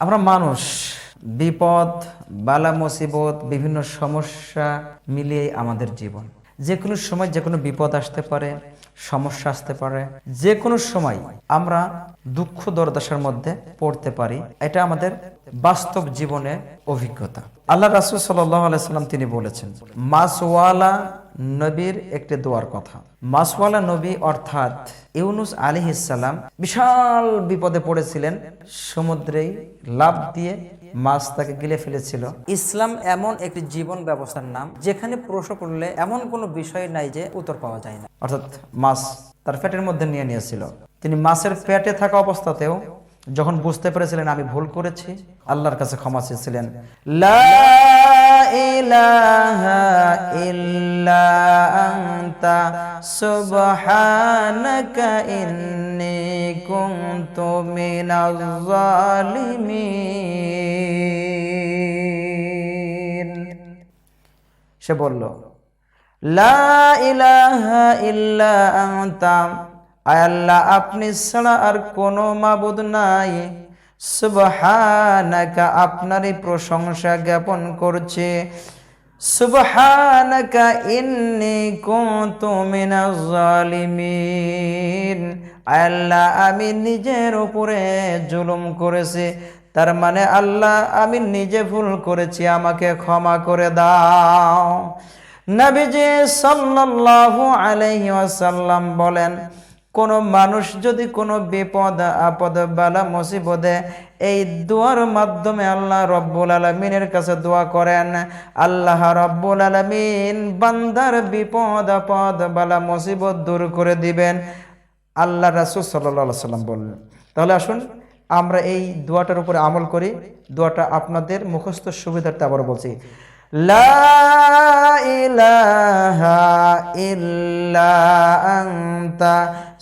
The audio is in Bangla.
আমরা মানুষ, বিপদ, বালা মুসিবত, বিভিন্ন সমস্যা মিলিয়ে আমাদের জীবন। যে কোনো সময় যে কোনো বিপদ আসতে পারে, সমস্যা আসতে পারে যে কোনো সময় আমরা দুঃখ দরদাসার মধ্যে পড়তে পারি, এটা আমাদের বাস্তব জীবনের অভিজ্ঞতা। আল্লাহ রাসুল সাল্লাম তিনি বলেছেন, মাসওয়ালা নবীর একটি দোয়ার কথা। মাসওয়ালা নবী অর্থাৎ ইউনুস আলী ইসাল্লাম বিশাল বিপদে পড়েছিলেন সমুদ্রেই লাভ দিয়ে মাছ তাকে গিলে ফেলেছিল। ইসলাম এমন একটি জীবন ব্যবস্থার নাম, যেখানে প্রশ্ন করলে এমন কোনো বিষয় নাই যে উত্তর পাওয়া যায় না। অর্থাৎ মাছ তার পেটের মধ্যে নিয়ে নিয়েছিল। তিনি মাছের পেটে থাকা অবস্থাতেও যখন বুঝতে পেরেছিলেন আমি ভুল করেছি, আল্লাহর কাছে ক্ষমা চেয়েছিলেন। লা ইলাহা ইল্লা আনতা, সুবহানাকা ইন্নী কুনতু মিনাজ জালিমিন সে বলল, লা ইলাহা ইল্লা আনতা, আয় আল্লাহ, আপনি ছাড়া আর কোনো মাবুদ নাই। সুবহানাকা, আপনারই প্রশংসা জ্ঞাপন করছে। সুবহানাকা, ইন্নি কুনতু মিনাজ জালিমিন। আল্লাহ, আমি নিজের উপরে জুলুম করেছি। তার মানে আল্লাহ, আমি নিজে ভুল করেছি, আমাকে ক্ষমা করে দাও। নবীজি সাল্লাল্লাহু আলাইহি ওয়াসাল্লাম বলেন কোন মানুষ যদি কোনো বিপদ, আপদ, বালা, মুসিবতে এই দোয়ার মাধ্যমে আল্লাহ রব্বুল আলমিনের কাছে দোয়া করেন, আল্লাহ রব্বুল আলমিন বান্দার বিপদ, আপদ, বালা, মুসিবত দূর করে দিবেন। আল্লাহ রাসুল সাল্লাহ সাল্লাম বললেন, তাহলে আসুন আমরা এই দোয়াটার উপরে আমল করি। দোয়াটা আপনাদের মুখস্থ সুবিধার্থে আবার বলছি। লা ইলাহা ইল্লা আনতা